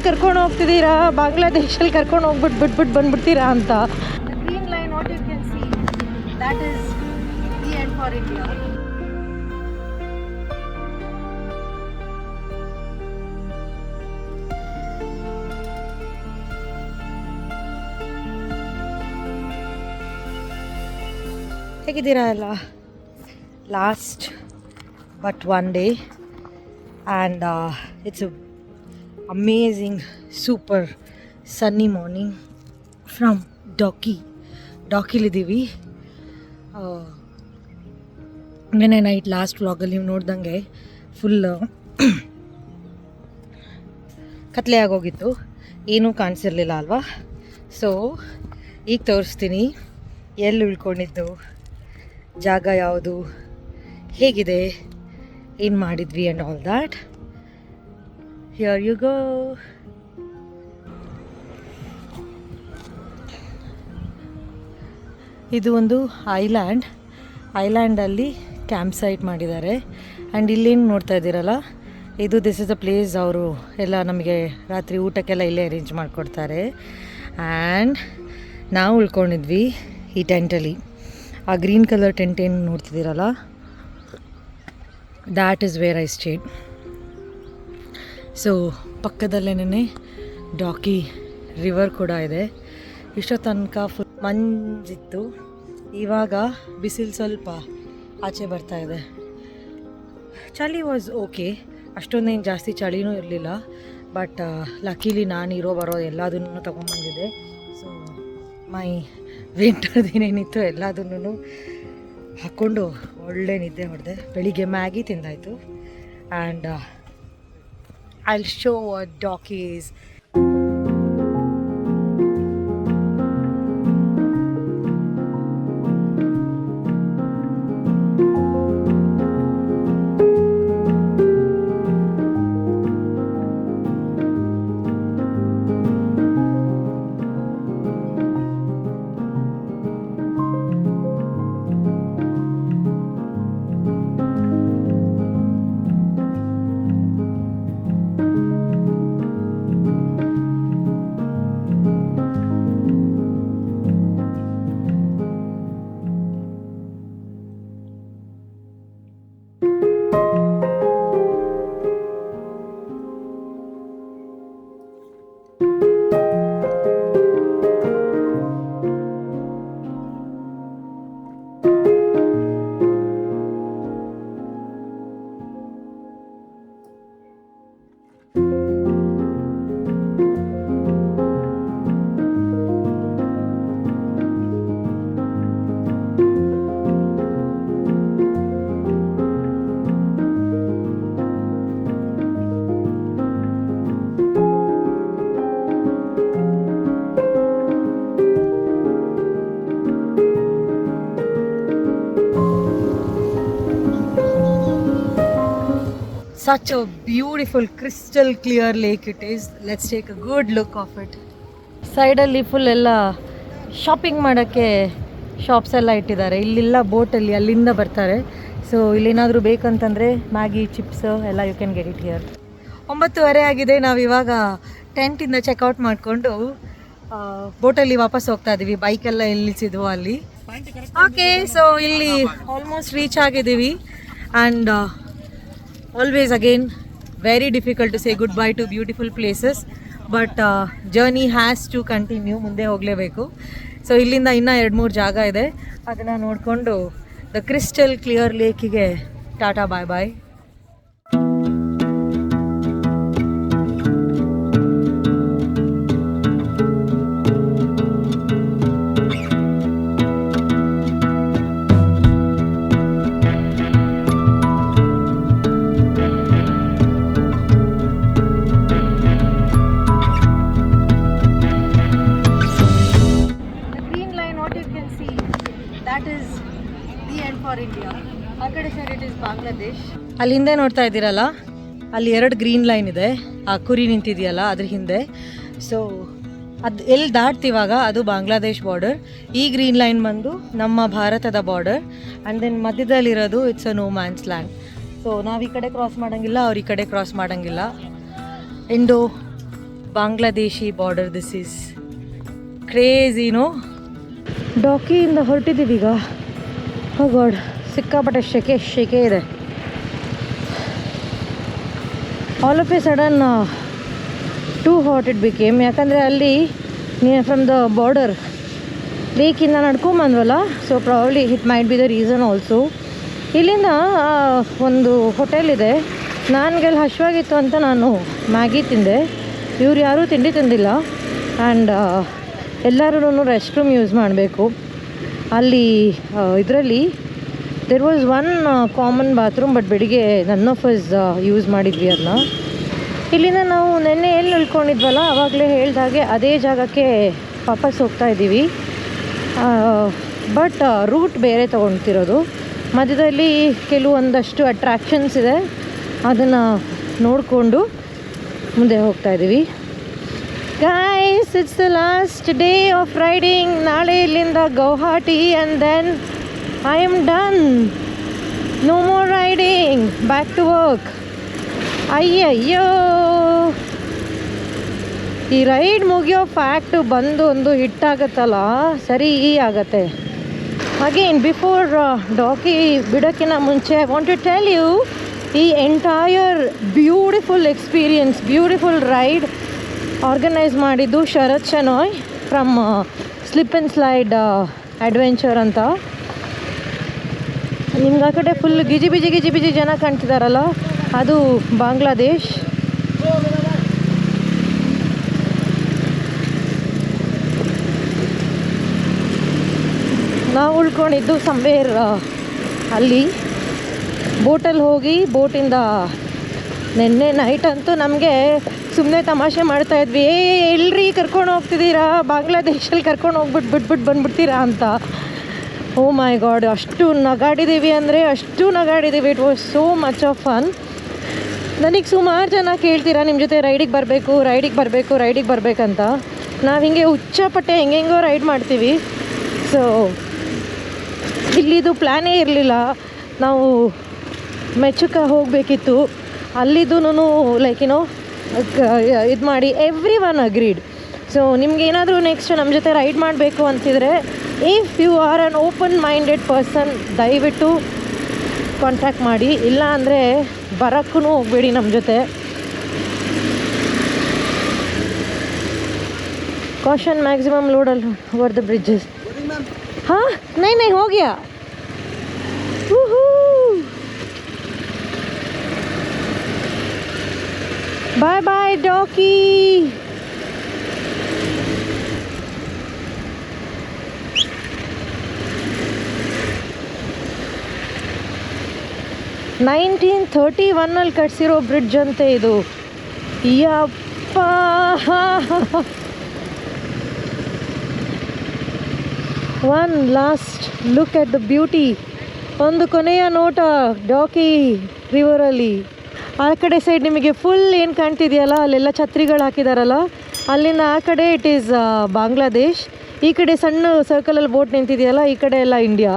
ಕರ್ಕೊಂಡು ಹೋಗ್ತಿದ್ದೀರಾ? ಬಾಂಗ್ಲಾದೇಶಲ್ಲಿ ಕರ್ಕೊಂಡು ಹೋಗ್ಬಿಟ್ಟು ಬಿಟ್ಬಿಟ್ಟು ಬಂದ್ಬಿಡ್ತೀರಾ ಅಂತ. Green line what you can see that is the end for India ಹೇಗಿದ್ದೀರಾ ಎಲ್ಲ? Last but one day and it's amazing super sunny morning from Dawki ಡಾಕಿಲಿದ್ದೀವಿ ನಿನ್ನೆ ನೈಟ್ ಲಾಸ್ಟ್ ವ್ಲಾಗಲ್ಲಿ ನೀವು ನೋಡ್ದಂಗೆ ಫುಲ್ ಕತ್ಲೆ ಆಗೋಗಿತ್ತು. ಏನೂ ಕಾಣಿಸಿರ್ಲಿಲ್ಲ ಅಲ್ವಾ? ಸೊ ಈಗ ತೋರಿಸ್ತೀನಿ. ಎಲ್ಲಿ ಉಳ್ಕೊಂಡಿದ್ದು? ಜಾಗ ಯಾವುದು? ಹೇಗಿದೆ? ಏನು ಮಾಡಿದ್ವಿ and all that here you go. ಇದು ಒಂದು ಐಲ್ಯಾಂಡ್. ಐಲ್ಯಾಂಡಲ್ಲಿ ಕ್ಯಾಂಪ್ ಸೈಟ್ ಮಾಡಿದ್ದಾರೆ. ಆ್ಯಂಡ್ ಇಲ್ಲೇನು ನೋಡ್ತಾ ಇದ್ದೀರಲ್ಲ? ಇದು ದಿಸ್ ಇಸ್ ಅ ಪ್ಲೇಸ್ ಅವರು ಎಲ್ಲ ನಮಗೆ ರಾತ್ರಿ ಊಟಕ್ಕೆಲ್ಲ ಇಲ್ಲೇ ಅರೇಂಜ್ ಮಾಡಿಕೊಡ್ತಾರೆ. ಆ್ಯಂಡ್ ನಾವು ಉಳ್ಕೊಂಡಿದ್ವಿ ಈ ಟೆಂಟಲ್ಲಿ ಆ ಗ್ರೀನ್ ಕಲರ್ ಟೆಂಟ್ ಏನು ನೋಡ್ತಿದ್ದೀರಲ್ಲ? That is where I stayed so ಪಕ್ಕದಲ್ಲೇನೇ Dawki river ಕೂಡ ಇದೆ. ಇಷ್ಟೋ ತನಕ ಫುಲ್ ಮಂಜಿತ್ತು. ಇವಾಗ ಬಿಸಿಲು ಸ್ವಲ್ಪ ಆಚೆ ಬರ್ತಾ ಇದೆ. ಚಳಿ ವಾಸ್ ಓಕೆ ಅಷ್ಟೊಂದೇನು ಜಾಸ್ತಿ ಚಳಿನೂ ಇರಲಿಲ್ಲ. ಬಟ್ ಲಕ್ಕೀಲಿ ನಾನು ಇರೋ ಬರೋ ಎಲ್ಲದನ್ನು ತೊಗೊಂಬಂದಿದ್ದೆ. ಸೊ ಮೈ ವಿಂಟರ್ದು ಏನೇನಿತ್ತು ಎಲ್ಲದನ್ನು ಹಾಕ್ಕೊಂಡು ಒಳ್ಳೆ ನಿದ್ದೆ ಹೊಡೆದೆ ಬೆಳಿಗ್ಗೆ Maggi ತಿಂದಾಯಿತು. And I'll show what doc is. Such a beautiful, crystal clear lake it is. Let's take a good look of it. ಸೈಡಲ್ಲಿ ಫುಲ್ ಎಲ್ಲ ಶಾಪಿಂಗ್ ಮಾಡೋಕ್ಕೆ ಶಾಪ್ಸ್ ಎಲ್ಲ ಇಟ್ಟಿದ್ದಾರೆ. ಇಲ್ಲಿಲ್ಲ ಬೋಟಲ್ಲಿ ಅಲ್ಲಿಂದ ಬರ್ತಾರೆ. ಸೊ ಇಲ್ಲೇನಾದರೂ ಬೇಕಂತಂದರೆ ಮ್ಯಾಗಿ ಚಿಪ್ಸ್ ಎಲ್ಲ you can get it here ಒಂಬತ್ತುವರೆ ಆಗಿದೆ. ನಾವು ಇವಾಗ ಟೆಂಟಿಂದ ಚೆಕ್ಔಟ್ ಮಾಡಿಕೊಂಡು ಬೋಟಲ್ಲಿ ವಾಪಸ್ ಹೋಗ್ತಾ ಇದ್ದೀವಿ ಬೈಕೆಲ್ಲ ಎಲ್ಲಿ ನಿಲ್ಸಿದ್ವು ಅಲ್ಲಿ. ಓಕೆ ಸೊ ಇಲ್ಲಿ ಆಲ್ಮೋಸ್ಟ್ ರೀಚ್ ಆಗಿದ್ದೀವಿ. And always again very difficult to say good bye to beautiful places but journey has to continue ಮುಂದೆ ಹೋಗಲೇಬೇಕು. ಸೊ ಇಲ್ಲಿಂದ ಇನ್ನೂ ಎರಡು ಮೂರು ಜಾಗ ಇದೆ. ಅದನ್ನು ನೋಡಿಕೊಂಡು the crystal clear ಲೇಕಿಗೆ tata bye bye that is the end for India ಆ ಕಡೆ ಸರ್ ಇಟ್ ಇಸ್ ಬಾಂಗ್ಲಾದೇಶ್ ಅಲ್ಲಿ ಹಿಂದೆ ನೋಡ್ತಾ ಇದ್ದೀರಲ್ಲ, ಅಲ್ಲಿ ಎರಡು ಗ್ರೀನ್ ಲೈನ್ ಇದೆ. ಆ ಕುರಿ ನಿಂತಿದೆಯಲ್ಲ, ಅದ್ರ ಹಿಂದೆ. ಸೊ ಅದು ಎಲ್ಲಿ ದಾಟ್ತಿವಾಗ ಅದು ಬಾಂಗ್ಲಾದೇಶ್ ಬಾರ್ಡರ್ ಈ ಗ್ರೀನ್ ಲೈನ್ ಬಂದು ನಮ್ಮ ಭಾರತದ border and then ಮಧ್ಯದಲ್ಲಿರೋದು it's a no man's land so ನಾವು ಈ ಕಡೆ ಕ್ರಾಸ್ ಮಾಡೋಂಗಿಲ್ಲ, ಅವ್ರು ಈ ಕಡೆ ಕ್ರಾಸ್ ಮಾಡೋಂಗಿಲ್ಲ. Indo Bangladeshi border this is crazy no ಡಾಕಿಯಿಂದ ಹೊರಟಿದ್ದೀವಿ ಈಗ. ಗಾಡ್, ಸಿಕ್ಕಾಪಟ್ಟೆ ಶೆಕೆ ಶೆಕೆ ಇದೆ. All of a sudden too hot it became ಯಾಕಂದರೆ ಅಲ್ಲಿ ಫ್ರಮ್ ದ ಬಾರ್ಡರ್ ಲೇಕಿಂದ ನಡ್ಕೊಂಬಂದ್ವಲ್ಲ so probably it might be the reason also ಇಲ್ಲಿಂದ ಒಂದು ಹೋಟೆಲ್ ಇದೆ. ನನಗೆ ಅಲ್ಲಿ ಹಶ್ವಾಗಿತ್ತು ಅಂತ ನಾನು ಮ್ಯಾಗಿ ತಿಂದೆ. ಇವ್ರು ಯಾರೂ ತಿಂಡಿ ತಿಂದಿಲ್ಲ. ಆ್ಯಂಡ್ ಎಲ್ಲರೂ ರೆಸ್ಟ್ ರೂಮ್ ಯೂಸ್ ಮಾಡಬೇಕು. ಅಲ್ಲಿ ಇದರಲ್ಲಿ there was one common bathroom but ಬೆಳಿಗ್ಗೆ ನನ್ನ ಆಫ್ ಯೂಸ್ ಮಾಡಿದ್ವಿ ಅದನ್ನ ಇಲ್ಲಿಂದ ನಾವು ನೆನ್ನೆ ಎಲ್ಲಿ ಉಳ್ಕೊಂಡಿದ್ವಲ್ಲ ಆವಾಗಲೇ ಹೇಳ್ದಾಗೆ ಅದೇ ಜಾಗಕ್ಕೆ ವಾಪಸ್ ಹೋಗ್ತಾ ಇದ್ದೀವಿ. ಬಟ್ ರೂಟ್ ಬೇರೆ ತೊಗೊಳ್ತಿರೋದು ಮಧ್ಯದಲ್ಲಿ ಕೆಲವೊಂದಷ್ಟು ಅಟ್ರಾಕ್ಷನ್ಸ್ ಇದೆ. ಅದನ್ನು ನೋಡಿಕೊಂಡು ಮುಂದೆ ಹೋಗ್ತಾ ಇದ್ದೀವಿ. Guys it's the last day of riding ನಾಳೆ ಇಲ್ಲಿಂದ Guwahati and then I am done no more riding back to work ಅಯ್ಯಯ್ಯೋ. ಈ ರೈಡ್ ಮುಗಿಯೋ ಫ್ಯಾಕ್ಟು ಬಂದು ಒಂದು ಹಿಟ್ಟಾಗತ್ತಲ್ಲ ಸರಿ ಆಗತ್ತೆ. ಅಗೇನ್ ಬಿಫೋರ್ ಡಾಕಿ ಬಿಡೋಕ್ಕಿಂತ ಮುಂಚೆ I want to tell you ಈ entire beautiful experience beautiful ride organise ಮಾಡಿದ್ದು Sharath Shenoy from slip and slide adventure ಅಂತ. ನಿಮ್ಗೆ ಆ ಕಡೆ ಫುಲ್ ಗಿಜಿ ಬಿಜಿ ಗಿಜಿ ಬಿಜಿ ಜನ ಕಾಣ್ತಿದಾರಲ್ಲ, ಅದು ಬಾಂಗ್ಲಾದೇಶ್. ನಾವು ಉಳ್ಕೊಂಡಿದ್ದು ಸಂಬೇರ್ ಅಲ್ಲಿ. ಬೋಟಲ್ಲಿ ಹೋಗಿ ಬೋಟಿಂದ ನಿನ್ನೆ ನೈಟ್ ಅಂತೂ ನಮಗೆ ಸುಮ್ಮನೆ ತಮಾಷೆ ಮಾಡ್ತಾ ಇದ್ವಿ, ಏ, ಎಲ್ರಿ ಕರ್ಕೊಂಡು ಹೋಗ್ತಿದ್ದೀರಾ? ಬಾಂಗ್ಲಾದೇಶಲ್ಲಿ ಕರ್ಕೊಂಡು ಹೋಗ್ಬಿಟ್ಟು ಬಿಟ್ಬಿಟ್ಟು ಬಂದ್ಬಿಡ್ತೀರಾ? ಅಂತ. ಓ ಮೈ ಗಾಡ್, ಅಷ್ಟು ನಗಾಡಿದ್ದೀವಿ ಅಂದರೆ ಅಷ್ಟು ನಗಾಡಿದ್ದೀವಿ it was so much of fun ನನಗೆ ಸುಮಾರು ಜನ ಕೇಳ್ತೀರಾ ನಿಮ್ಮ ಜೊತೆ ರೈಡಿಗೆ ಬರಬೇಕು ರೈಡಿಗೆ ಬರಬೇಕು ರೈಡಿಗೆ ಬರಬೇಕಂತ ನಾವು ಹಿಂಗೆ ಹುಚ್ಚಪಟ್ಟೆ ಹೆಂಗೆಂಗೋ ರೈಡ್ ಮಾಡ್ತೀವಿ. ಸೊ ಇಲ್ಲಿದು ಪ್ಲ್ಯಾನೇ ಇರಲಿಲ್ಲ. ನಾವು ಮೆಚ್ಚುಕ ಹೋಗಬೇಕಿತ್ತು. ಅಲ್ಲಿದ್ದು ಲೈಕ್ ಏನೋ ಇದು ಮಾಡಿ ಎವ್ರಿ ಒನ್ ಅಗ್ರೀಡ್ ಸೊ ನಿಮ್ಗೆ ಏನಾದರೂ ನೆಕ್ಸ್ಟ್ ನಮ್ಮ ಜೊತೆ ರೈಡ್ ಮಾಡಬೇಕು ಅಂತಿದ್ರೆ if you are an open minded person ದಯವಿಟ್ಟು ಕಾಂಟ್ಯಾಕ್ಟ್ ಮಾಡಿ. ಇಲ್ಲ ಅಂದರೆ ಬರೋಕ್ಕೂ ಹೋಗಬೇಡಿ ನಮ್ಮ ಜೊತೆ. ಕಾಶನ್ ಮ್ಯಾಕ್ಸಿಮಮ್ ಲೋಡಲ್ಲಿ ಓವರ್ ದ ಬ್ರಿಡ್ಜಸ್ ಹಾಂ ನೈ ನೈ ಹೋಗ್ಯಾ? Bye bye, Doki. Nineteen thirty ಒನ್ನಲ್ಲಿ ಕಟ್ಸಿರೋ ಬ್ರಿಡ್ಜ್ ಅಂತೆ ಇದು. ಯಪ್ಪ. One last look at the beauty ಒಂದು ಕೊನೆಯ ನೋಟ ಡಾಕಿ ರಿವರಲ್ಲಿ ಆ ಕಡೆ ಸೈಡ್ ನಿಮಗೆ ಫುಲ್ ಏನು ಕಾಣ್ತಿದೆಯಲ್ಲ, ಅಲ್ಲೆಲ್ಲ ಛತ್ರಿಗಳು ಹಾಕಿದಾರಲ್ಲ? ಅಲ್ಲಿಂದ ಆ ಕಡೆ ಇಟ್ ಈಸ್ ಬಾಂಗ್ಲಾದೇಶ್ ಈ ಕಡೆ ಸಣ್ಣ ಸರ್ಕಲಲ್ಲಿ ಬೋಟ್ ನಿಂತಿದೆಯಲ್ಲ, ಈ ಕಡೆ ಎಲ್ಲ ಇಂಡಿಯಾ